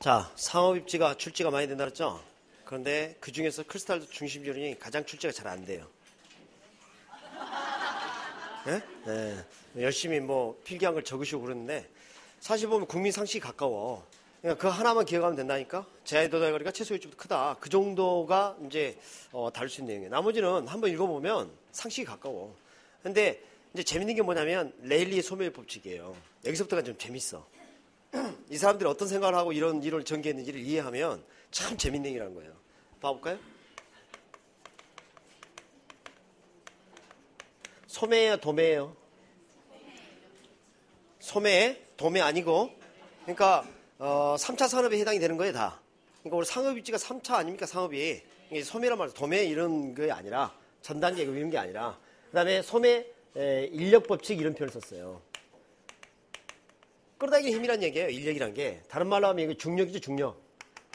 자, 상업 입지가 출지가 많이 된다 그랬죠? 그런데 그 중에서 크리스탈 중심지론이 가장 출지가 잘 안 돼요. 예? 예. 열심히 뭐 필기한 걸 적으시고 그러는데 사실 보면 국민 상식이 가까워. 그러니까 그 하나만 기억하면 된다니까? 제한의 도달 거리가 최소 1점보다 크다. 그 정도가 이제 어, 다룰 수 있는 내용이에요. 나머지는 한번 읽어보면 상식이 가까워. 근데 이제 재밌는 게 뭐냐면 레일리의 소멸 법칙이에요. 여기서부터가 좀 재밌어. 이 사람들이 어떤 생각을 하고 이런 이론을 전개했는지를 이해하면 참 재밌는 얘기라는 거예요. 봐볼까요? 소매예요, 도매예요? 소매, 도매 아니고. 그러니까 어, 3차 산업에 해당이 되는 거예요, 다. 그러니까 우리 상업 입지가 3차 아닙니까, 상업이. 이게 소매란 말이죠. 도매 이런 게 아니라 전 단계 이런 게 아니라 그다음에 소매 에, 인력 법칙 이런 표현을 썼어요. 끌어당기는 힘이란 얘기예요. 인력이란 게. 다른 말로 하면 이거 중력이죠, 중력.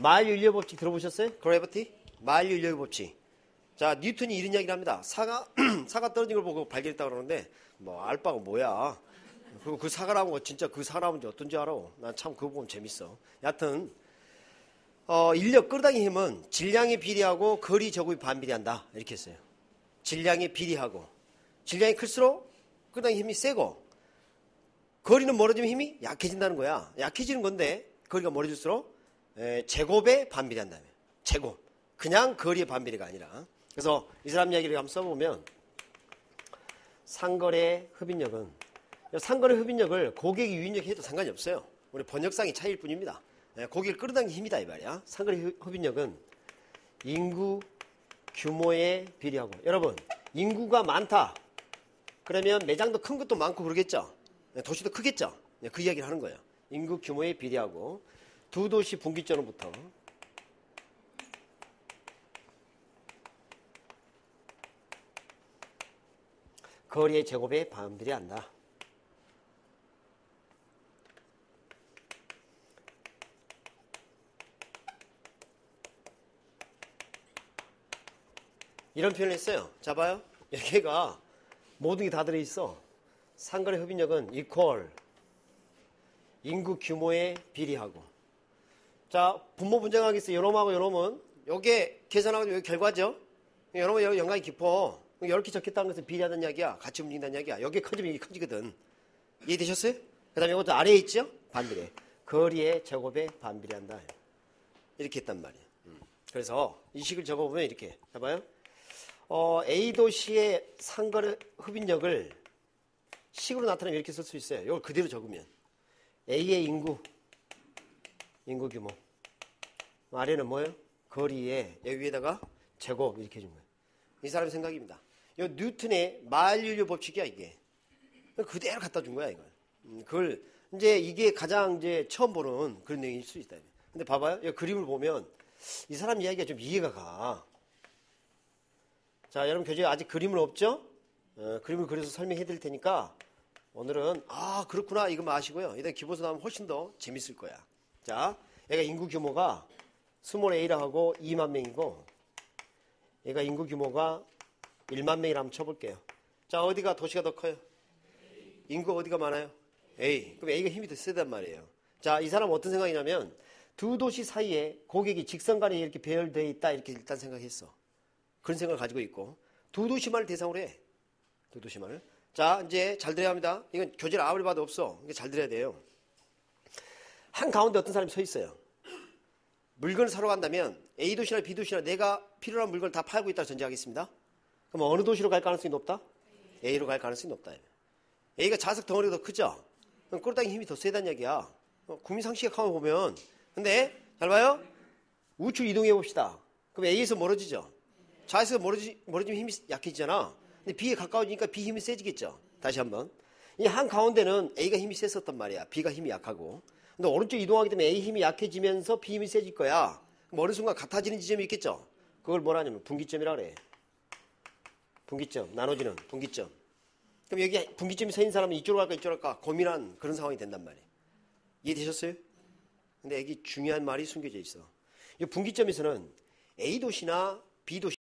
마일 인력 법칙 들어보셨어요? 그래비티? 마일 인력 법칙. 자, 뉴턴이 이런 이야기를 합니다. 사가, 사가 떨어진 걸 보고 발견했다고 그러는데, 뭐, 알바가 뭐야. 그리고 그 사과라고 진짜 그 사과라면 어떤지 알아? 난 참 그거 보면 재밌어. 여하튼, 어, 인력 끌어당기는 힘은 질량에 비례하고 거리 제곱이 반비례한다. 이렇게 했어요. 질량에 비례하고. 질량이 클수록 끌어당기는 힘이 세고, 거리는 멀어지면 힘이 약해진다는 거야. 약해지는 건데 거리가 멀어질수록 에, 제곱에 반비례한다며. 제곱. 그냥 거리의 반비례가 아니라. 그래서 이 사람 이야기를 한번 써보면 상거래 흡인력은 상거래 흡인력을 고객이 유인력 해도 상관이 없어요. 우리 번역상이 차이일 뿐입니다. 에, 고객을 끌어당기는 힘이다 이 말이야. 상거래 흡인력은 인구 규모에 비례하고 여러분 인구가 많다. 그러면 매장도 큰 것도 많고 그러겠죠. 네, 도시도 크겠죠. 네, 그 이야기를 하는 거예요. 인구 규모에 비례하고 두 도시 분기점으로부터 거리의 제곱에 반비례한다. 이런 표현을 했어요. 자 봐요. 여기가 모든 게 다 들어있어. 상거래 흡인력은 이퀄 인구 규모에 비례하고. 자 분모 분쟁하겠어 요놈하고 요놈은 요게 계산하고 여기 결과죠? 요놈은 여기 연관이 깊어. 이렇게 적겠다는 것은 비례하는 이야기야? 같이 움직인다는 이야기야? 여기 커지면 이게 커지거든. 이해되셨어요? 그 다음에 이것도 아래에 있죠? 반비례. 거리의 제곱에 반비례한다. 이렇게 했단 말이에요. 음. 그래서 이 식을 적어보면 이렇게. 해봐요. 어, A 도시의 상거래 흡인력을 식으로 나타내면 이렇게 쓸 수 있어요. 이걸 그대로 적으면 A의 인구, 인구 규모. 아래는 뭐예요? 거리에 여기 위에다가 제곱 이렇게 해준 거예요. 이 사람의 생각입니다. 이 뉴턴의 마일윤류 법칙이야 이게. 그대로 갖다 준 거야 이걸. 음, 그걸 이제 이게 가장 이제 처음 보는 그런 내용일 수 있다. 근데 봐봐요. 이 그림을 보면 이 사람 이야기가 좀 이해가 가. 자, 여러분 교재에 아직 그림은 없죠? 어, 그림을 그려서 설명해 드릴 테니까 오늘은 아 그렇구나 이거 마시고요. 이따 기본서 나오면 훨씬 더 재밌을 거야. 자, 얘가 인구 규모가 스몰 A라 하고 2만 명이고 얘가 인구 규모가 1만 명이라 한번 쳐볼게요. 자, 어디가 도시가 더 커요? 인구 어디가 많아요? A. 그럼 A가 힘이 더 세단 말이에요. 자, 이 사람은 어떤 생각이냐면 두 도시 사이에 고객이 직선간에 이렇게 배열되어 있다 이렇게 일단 생각했어. 그런 생각을 가지고 있고 두 도시만을 대상으로 해. 두 도시만을. 자, 이제 잘 들어야 합니다. 이건 교재를 아무리 봐도 없어. 이게 잘 들어야 돼요. 한 가운데 어떤 사람이 서 있어요. 물건을 사러 간다면 A 도시나 B 도시나 내가 필요한 물건을 다 팔고 있다 전제하겠습니다. 그럼 어느 도시로 갈 가능성이 높다? A로 갈 가능성이 높다. A가 자석 덩어리가 더 크죠? 그럼 꼴당이 힘이 더 세다는 얘기야. 어, 국민 상식에 가만 보면. 근데 잘 봐요. 우측 이동해 봅시다. 그럼 A에서 멀어지죠? 좌에서 멀어지, 멀어지면 힘이 약해지잖아. 근데 B에 가까워지니까 B 힘이 세지겠죠. 다시 한번. 이 한 가운데는 A가 힘이 셌었단 말이야. B가 힘이 약하고. 근데 오른쪽 이동하기 때문에 A 힘이 약해지면서 B 힘이 세질 거야. 그럼 어느 순간 같아지는 지점이 있겠죠. 그걸 뭐라 하냐면 분기점이라 그래. 분기점, 나눠지는 분기점. 그럼 여기 분기점이 서 있는 사람은 이쪽으로 갈까 이쪽으로 갈까 고민한 그런 상황이 된단 말이에요. 이해되셨어요? 근데 여기 중요한 말이 숨겨져 있어. 이 분기점에서는 A 도시나 B 도시